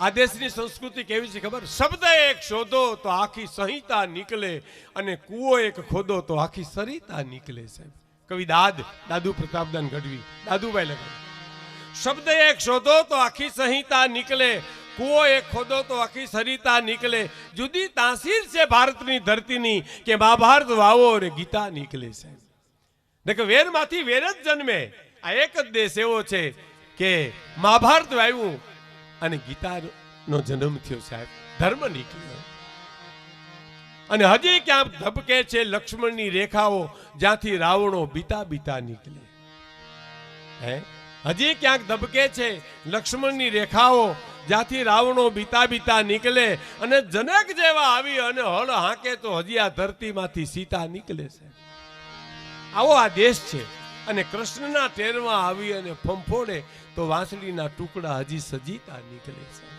આ દેશની સંસ્કૃતિ કેવી છે ખબર? શબ્દ એક શોધો તો આખી સંહિતા નીકળે અને કૂવો એક ખોદો તો આખી સરિતા નીકળે સાહેબ. કવિ દાદ, દાદુ પ્રતાપદાન ગઢવી, દાદુભાઈ લગાડ શબ્દ એક શોધો તો આખી સંહિતા નીકળે, કૂવો એક ખોદો તો આખી સરિતા નીકળે. જુદી તાસીર છે ભારતની ધરતીની કે મહાભારત વાવો અને ગીતા નીકળે સાહેબ. દેખ વેરમાંથી વેર જ જન્મે. આ એક જ દેશ એવો છે કે મહાભારત વાવ્યું અને ગીતાનો જન્મ થયો સાહેબ. ધર્મ નીકળ્યો અને હજી ક્યાં ધબકે છે લક્ષ્મણની રેખાઓ જ્યાંથી રાવણો બીતા બીતા નીકળે. હે? હજી ક્યાંક ધબકે છે લક્ષ્મણની રેખાઓ જ્યાંથી રાવણો બીતા બીતા નીકળે અને જનક જેવા આવી અને હળ હાંકે તો હજી આ ધરતીમાંથી સીતા નીકળે છે આવો આ દેશ છે. અને કૃષ્ણના ટેરમાં આવી અને ફંફોડે તો વાંસળીના ટુકડા હજી સજીતા નીકળે છે.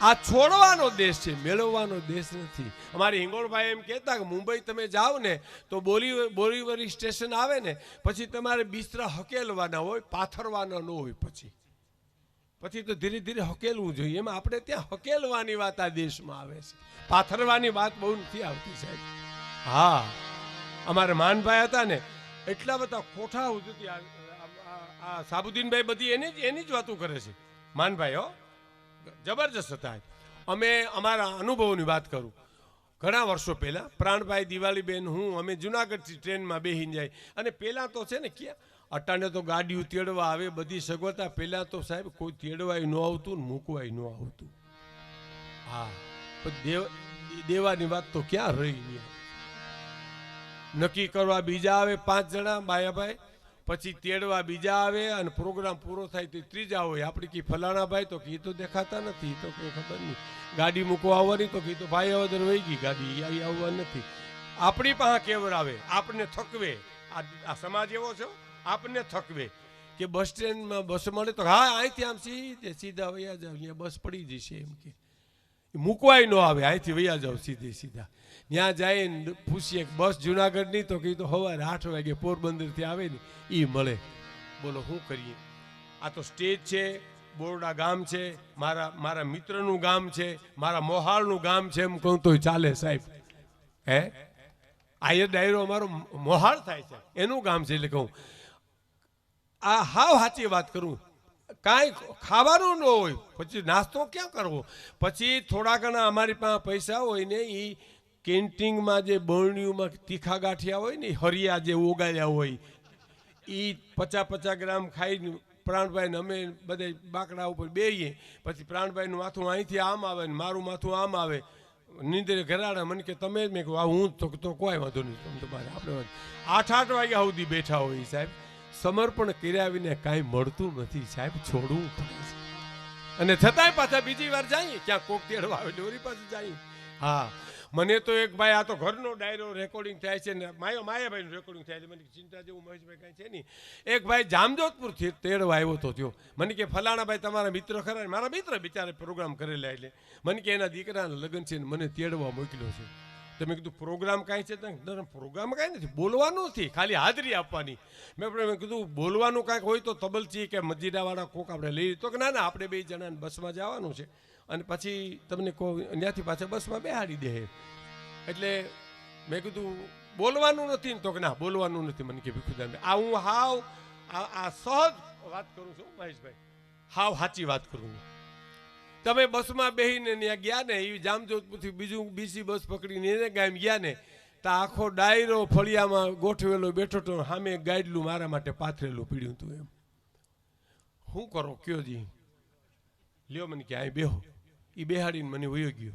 આ છોડવાનો દેશ છે, મેળવવાનો દેશ નથી. અમારી હિંગોળભાઈ એમ કહેતા કે મુંબઈ તમે જાઓ ને તો બોરી બોરીવરી સ્ટેશન આવે ને, પછી તમારે બિસ્તરા હકેલવાના હોય, પાથરવાના ન હોય પછી. પછી તો ધીરે ધીરે હકેલવું જોઈએ. એમાં આપણે ત્યાં હકેલવાની વાત આ દેશમાં આવે છે. પાથરવાની વાત બહુ નથી આવતી સાહેબ. હા, અમારે માનભાઈ હતા ને એટલા બધા કોઠા સુધી આ- સાબુદ્દીનભાઈ બધી એની જ એની જ વાતો કરે છે. માનભાઈ, હો. જબરજસ્ત હતા અમે અમારા અનુભવોની વાત કરું. ઘણા વર્ષો પહેલાં પ્રાણભાઈ દિવાળીબેન હું, અમે જુનાગઢથી ટ્રેનમાં બેહીને જાય. અને પહેલાં તો છે ને ક્યાં? અટાણે તો ગાડીઓ તેડવા આવે, બધી સગવડતા. પહેલાં તો સાહેબ, કોઈ તેડવાય ન આવતું મૂકવાય ન આવતું. હા. પણ દેવ દેવાની વાત તો ક્યાં રહી નહીં. નક્કી કરવા બીજા આવે પાંચ જણા, માયાભાઈ, પછી તેડવા બીજા આવે અને પ્રોગ્રામ પૂરો થાય તો ત્રીજા હોય. આપણે કી ફલાણા ભાઈ તો કી તો દેખાતા નથી તો કંઈ ખબર નહીં. ગાડી મૂકવા આવવાની તો કી તો ભાઈ અવદર વહી ગઈ, ગાડી અહીં આવવા નથી. આપણી પાસે કેવર આવે? આપને થકવે. આ સમાજ એવો છે? આપને થકવે. કે બસ સ્ટેન્ડમાં બસ મળે તો હા અહીંથી આમ સીધે, સીધા વયા જાવ બસ પડી જશે એમ કે. મૂકવાય ન આવે. અહીંથી વૈયા જાવ સીધે સીધા. ત્યાં જઈને પૂછીએ બસ જુનાગઢની તો કીધું સવારે આઠ વાગે પોરબંદરથી આવે ને એ મળે. બોલો શું કરીએ? આ તો સ્ટેજ છે, બોરડા ગામ છે, મારા મારા મિત્રનું ગામ છે, મારા મોહાળનું ગામ છે એમ કહું તોય ચાલે સાહેબ. હે? આ એ ડાયરો અમારો મોહાળ થાય છે. એનું ગામ છે એટલે કહું. આ હાવ સાચી વાત કરું. કાંઈ ખાવાનું ન હોય. પછી નાસ્તો ક્યાં કરવો? પછી થોડા ઘણા અમારી પાસે પૈસા હોય ને એ કેન્ટીનમાં જે બરણીઓમાં તીખા ગાંઠિયા હોય ને હરિયા જે ઓગાળ્યા હોય એ પચાસ પચાસ ગ્રામ ખાઈને પ્રાણભાઈને અમે બધે બાકડા ઉપર બેહીએ. પછી પ્રાણભાઈનું માથું અહીંથી આમ આવે ને, મારું માથું આમ આવે. નીંદરે ઘરાડા મને કે, તમે જ મેં કહું હું તો કોઈ વાંધો નહીં, તમે તમારે આપણે આઠ આઠ વાગ્યા સુધી બેઠા હોય સાહેબ. સમર્પણ કર્યા વિને કાંઈ મળતું નથી. સાહેબ, છોડવું પડે છે. અને છતાંય પાછા બીજી વાર જઈએ. ક્યાં કોક તેડવા આવે, ડોરી પાસે જઈએ. હા, મને તો એક ભાઈ, આ તો ઘરનો ડાયરો રેકોર્ડિંગ થાય છે ને, માયો, માયાભાઈનું રેકોર્ડિંગ થાય છે. મને ચિંતા જેવું મહેશભાઈ કાંઈ છે નહીં. એક ભાઈ જામજોધપુરથી તેડવા આવ્યો તો થયો. મને કે ફલાણા ભાઈ તમારા મિત્ર ખરા મારા મિત્ર બિચારે પ્રોગ્રામ કરેલા એટલે. મને કે એના દીકરાના લગ્ન છે ને મને તેડવા મોકલ્યો છે. તો મેં કીધું પ્રોગ્રામ કાંઈ છે તો પ્રોગ્રામ કાંઈ નથી. બોલવાનું નથી ખાલી હાજરી આપવાની. મેં પણ મેં કીધું, બોલવાનું કાંઈક હોય તો તબલચી કે મજીરાવાળા કોક આપણે લઈ તો કે, ના ના, આપણે બે જણાને બસમાં જવાનું છે. અને પછી તમને કહો ત્યાંથી પાછા બસમાં બેહાડી દે. એટલે મેં કીધું, બોલવાનું નથી. ને તો કે, ના, બોલવાનું નથી. મને કે ભીખુદાન આ હું હાવ આ સહજ વાત કરું છું, મહેશભાઈ. હાવ સાચી વાત કરું છું. તમે બસમાં બેહીને ત્યાં ગયા ને એ જામજોધપુરથી બીજું બીજી બસ પકડીને એને ગામ ગયા ને, તો આખો ડાયરો ફળિયામાં ગોઠવેલો બેઠો તો સામે ગાઈડલું મારા માટે પાથરેલું પીડ્યું હતું એમ. શું કરો, કયો જી? લ્યો મને કે અહીં બેહો. એ બેહાડીને મને વયો ગયો.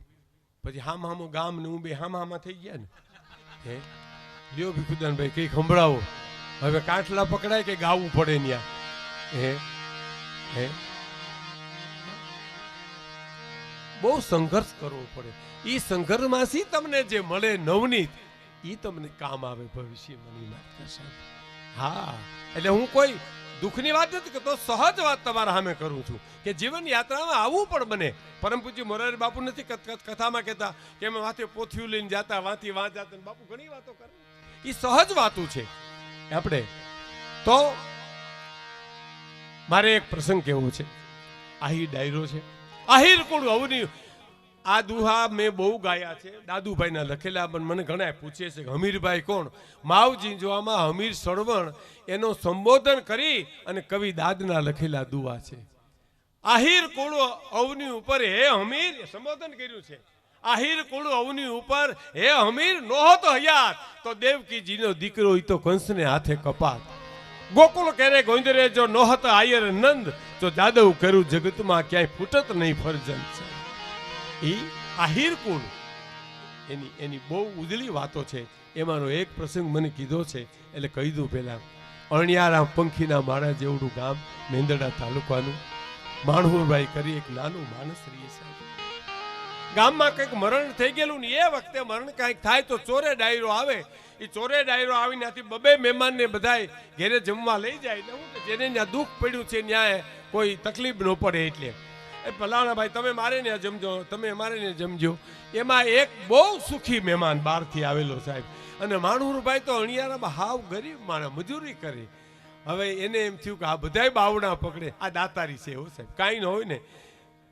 પછી હામ હામો ગામ ને હું બે હામ હામા થઈ ગયા ને. હે? લ્યો ભીખુદાનભાઈ, કંઈક સંભળાવો. હવે કાંઠલા પકડાય કે ગાવું પડે ત્યાં હે? હે? બહુ સંઘર્ષ કરવો પડે. એ સંઘર્ષમાંથી તમને જે મળે નવનીત એ તમને કામ આવે ભવિષ્યમાં સાહેબ હા, એટલે હું કોઈ દુઃખની વાત નથી કરતો, સહજ વાત તમારા સામે કરું છું કે જીવન યાત્રામાં આવવું પણ બને. પરમ પૂજ્ય મોરારી બાપુ નથી કથ- કથ- કથામાં કહેતા કે અમે માથે પોથિયું લઈને જાતા વાંથી વાં જાતા બાપુ ઘણી વાતો કરે. એ સહજ વાતો છે. આપણે, તો મારે એક પ્રસંગ કેવો છે. આહી ડાયરો છે. આહિર કુળ અવની. આ દુહા મેં બહુ ગાયા છે. દાદુભાઈના લખેલા પણ મને ઘણા પૂછે છે હમીરભાઈ કોણ? માવજી જોવામાં હમીર સળવણ એનો સંબોધન કરી અને કવિ દાદના લખેલા દુહા છે. આહિર કુળ અવની ઉપર હે હમીર. સંબોધન કર્યું છે. આહિર કુળ અવની ઉપર હે હમીર. નહોતો હયાત. તો દેવકીજીનો દીકરો હોય તો કંસને હાથે કપાત. ગોકુળ કેરે ગોંદરે જો નોહત આયર નંદ. તો જાદવ કરું જગતમાં, ક્યાંય ફૂટત નહીં ફરજન છે. એ આહિર કુળ એની એની બહુ ઉજળી વાતો છે. એમાંનો એક પ્રસંગ મને કીધો છે, એટલે કહી દઉં પહેલાં. અણિયારામ પંખીના માળા જેવડું ગામ મેંદડા તાલુકાનું. માણહુરભાઈ કરી એક નાનું માણસ રહીએ સાહેબ ગામમાં કંઈક મરણ થઈ ગયેલું ને એ વખતે મરણ કાંઈક થાય તો ચોરે ડાયરો આવે. એ ચોરે ડાયરો આવીને આથી બબે મહેમાનને બધાય ઘેરે જમવા લઈ જાય ને હું જેને ત્યાં દુઃખ પડ્યું છે ન્યાય કોઈ તકલીફ ન પડે એટલે. એ ફલાણા ભાઈ, તમે મારે ને જમજો, તમે મારે ને જમજો. એમાં એક બહુ સુખી મહેમાન બહારથી આવેલો સાહેબ. અને માણુરભાઈ તો અણિયારામાં હાવ ગરીબ માણસ, મજૂરી કરી. હવે એને એમ થયું કે આ બધાય બાવડા પકડે. આ દાતારી છે એવું સાહેબ, કાંઈ ન હોય ને.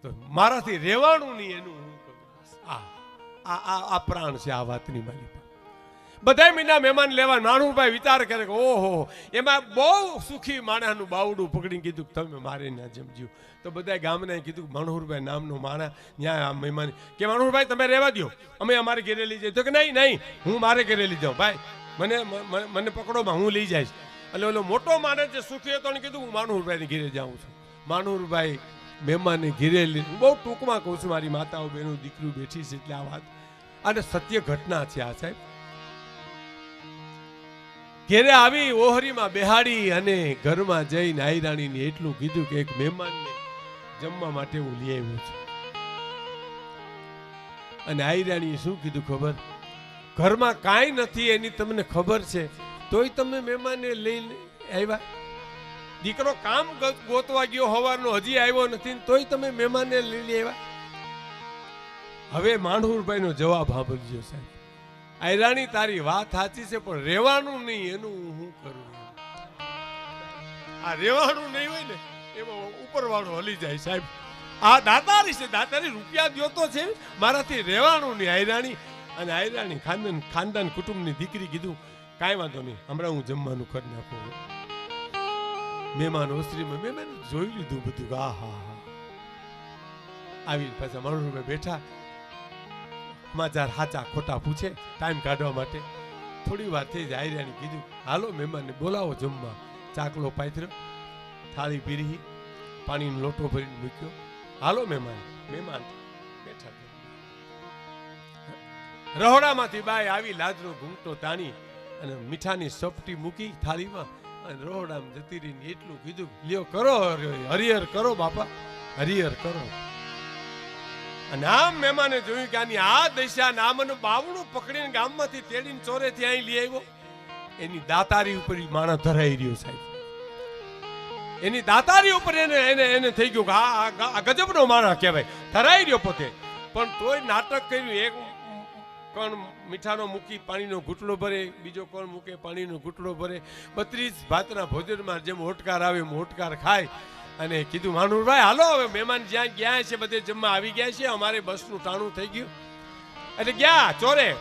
તો મારાથી રહેવાનું નહીં એનું. આ આ આ પ્રાણ છે, આ વાતની મારી બધા મહિના મહેમાન લેવા નાણુભાઈ વિચાર કરે કે, ઓહો, એમાં બહુ સુખી માણાનું બાવડું પકડીને કીધું કે, તમે મારે ના જમજો. તો બધા ગામને કીધું કે મણહુરભાઈ નામનો માણા ત્યાં આ મહેમાન. કે મણહુરભાઈ તમે રહેવા દો અમે અમારે ઘેરે લઈ જઈએ. તો કે, નહીં નહીં, હું મારે ઘેરે લઈ જાઉં. ભાઈ, મને મને પકડોમાં હું લઈ જઈશ. એટલે ઓલો મોટો માણસ જે સુખી હતો એને કીધું, હું માનુરભાઈને ઘેરે જાઉં છું. માનુરભાઈ મહેમાનને ઘેરે બહુ ટૂંકમાં કહું છું, મારી માતાઓ, બહેનો, દીકરીઓ બેઠી છે એટલે આ વાત. અને સત્ય ઘટના છે આ સાહેબ. ઘેરે આવી ઓહરીમાં બેહાડી અને ઘરમાં જઈને આઈરાણીને એટલું કીધું કે એક મહેમાનને જમવા માટે હું લઈ આવ્યો છું. અને આઈરાણીએ શું કીધું ખબર? ઘરમાં કાંઈ નથી એની તમને ખબર છે, તોય તમે મહેમાનને લઈને આવ્યા? દીકરો કામ ગોતવા ગયો હોવાનો હજી આવ્યો નથી તોય તમે મહેમાનને લઈ લેવા હવે માણહુરભાઈનો જવાબ સાંભળજો સાહેબ. આયરાણી તારી વાત સાચી છે, પણ રહેવાનું નહીં, એનું હું કરું? આ રહેવાનું નહીં હોય ને એમાં ઉપરવાળો હલી જાય સાહેબ. આ દાતારી છે, દાતારી રૂપિયા દ્યો તો છે, મારાથી રહેવાનું નહીં, આયરાણી. અને આયરાણી ખાનદાન ખાનદાન કુટુંબની દીકરી કીધું, કાંઈ વાંધો નહીં, હમણાં હું જમવાનું કરી નાખું. મહેમાન ઓસરીમાં મહેમાન જોઈ લીધું બધું. આ, હા હા. આવી પાછા માણસભાઈ બેઠા. સમાચાર હાચા ખોટા પૂછે ટાઈમ કાઢવા માટે. થોડી વાર થઈ જાય આયરાણી કીધું, હાલો મહેમાનને બોલાવો જમવા. ચાકલો પાથર્યો, થાળી પીરી પાણીનો લોટો ભરીને મૂક્યો. હાલો મહેમાન. મહેમાન બેઠા રહોડામાંથી બાય આવી લાજનો ઘૂંટો તાણી અને મીઠાની સપટી મૂકી થાળીમાં અને રહોડામાં જતી રહીને એટલું કીધું, લ્યો કરો હરિહર કરો બાપા, હરિહર કરો. અને આમ મહેમાને જોયું કે આની આ દશા નામનું બાવણું પકડીને ગામમાંથી તેડીને ચોરેથી અહીં લઈ આવ્યો. એની દાતારી ઉપર માણસ ધરાઈ રહ્યો સાહેબ. એની દાતારી ઉપર એને એને એને થઈ ગયું કે આ ગજબનો માણસ કહેવાય. ધરાઈ રહ્યો પોતે. પણ તોય નાટક કર્યું, એક કોણ મીઠાનો મૂકી પાણીનો ઘૂંટડો ભરે, બીજો કોણ મૂકે પાણીનો ઘૂંટડો ભરે. બત્રીસ ભાતના ભોજનમાં જેમ હોટકાર આવે એમ હોટકાર ખાય. અને કીધું માનુરભાઈ હાલો હવે, મહેમાન જ્યાં ગયા છે, બધે જમવા આવી ગયા છે, અમારે બસનું ટાણું થઈ ગયું. એટલે ગયા, ચોરે,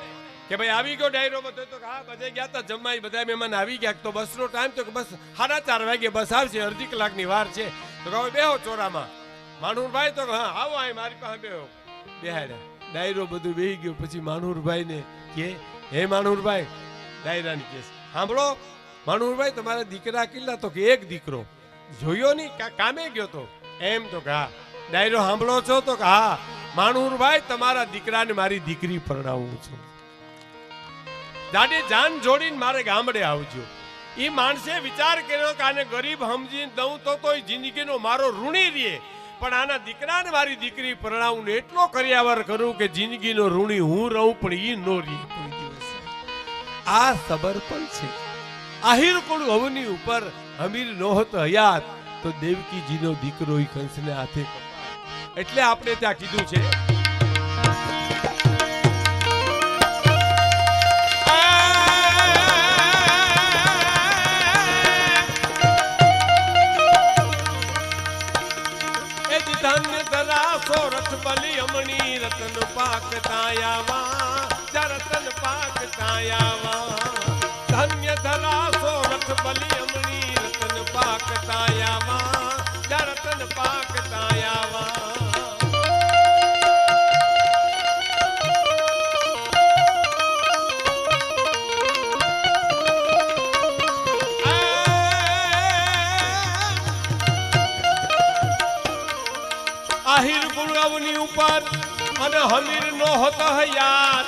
કે ભાઈ, આવી ગયો ડાયરો બધો. તો હા, બધે ગયા તા જમવા ઈ બધા મહેમાન આવી ગયા. તો બસનો ટાઈમ તો બસ સાડા ચાર વાગે બસ આવશે, અડધી કલાકની વાર છે. તો કહો બેહો ચોરામાં. માનુરભાઈ તો હા, આવો આ મારી પાસે બેહો. બેહાડ્યા. ડાયરો બધું બેહી ગયો. પછી માનુરભાઈ ને કે, હે માનુરભાઈ ડાયરાની કેસ. સાંભળો માનુરભાઈ તમારા દીકરા કેટલા તો કે એક દીકરો. જોયો નહીં? કામે ગયો તો? એમ તો કે, હા. ડાયરો, સાંભળો છો તો કે, હા માનુરભાઈ તમારા દીકરાને મારી દીકરી પરણાવું છું. દાદી, જાન જોડીને મારે ગામડે આવજો. એ માણસે વિચાર કર્યો કે આને ગરીબ સમજીને દઉં તો તોય જિંદગીનો મારો ઋણી રહે. પણ આના દીકરાને મારી દીકરી પરણાવું એટલો કર્યાવર કરું કે જિંદગીનો ઋણી હું રહું, પણ ઈ નો કોઈ દિવસ. આ સબર પણ છે. આહિર કોણ હવની ઉપર હમીર નહોત હયાત, તો દેવકીજીનો દીકરો કંસને હાથે એટલે આપણે ત્યાં કીધું છે એ ધન ધરાસો રથ બલી અમણી રતન પાક તાયાવા રતન પાક તાયાવા ધન્ય ધરાસો રથ બલી અમણી રતન પાક તાયાવા રતન પાક તાયાવા ની ઉપર અને હમીર નો હતો યાર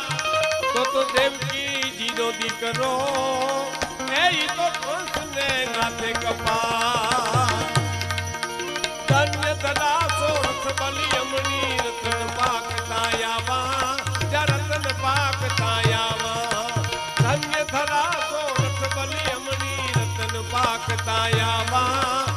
તો તો દેવકી નો દીકરો, એ તો કંસ ને નાથે કપા ધન્ય ધરા સોરથ બલી અમની રતન પાકતા આવા જા રતન પાકતા ધન્ય ધરા સોરથ બલી અમની રતન પાકતા આવા.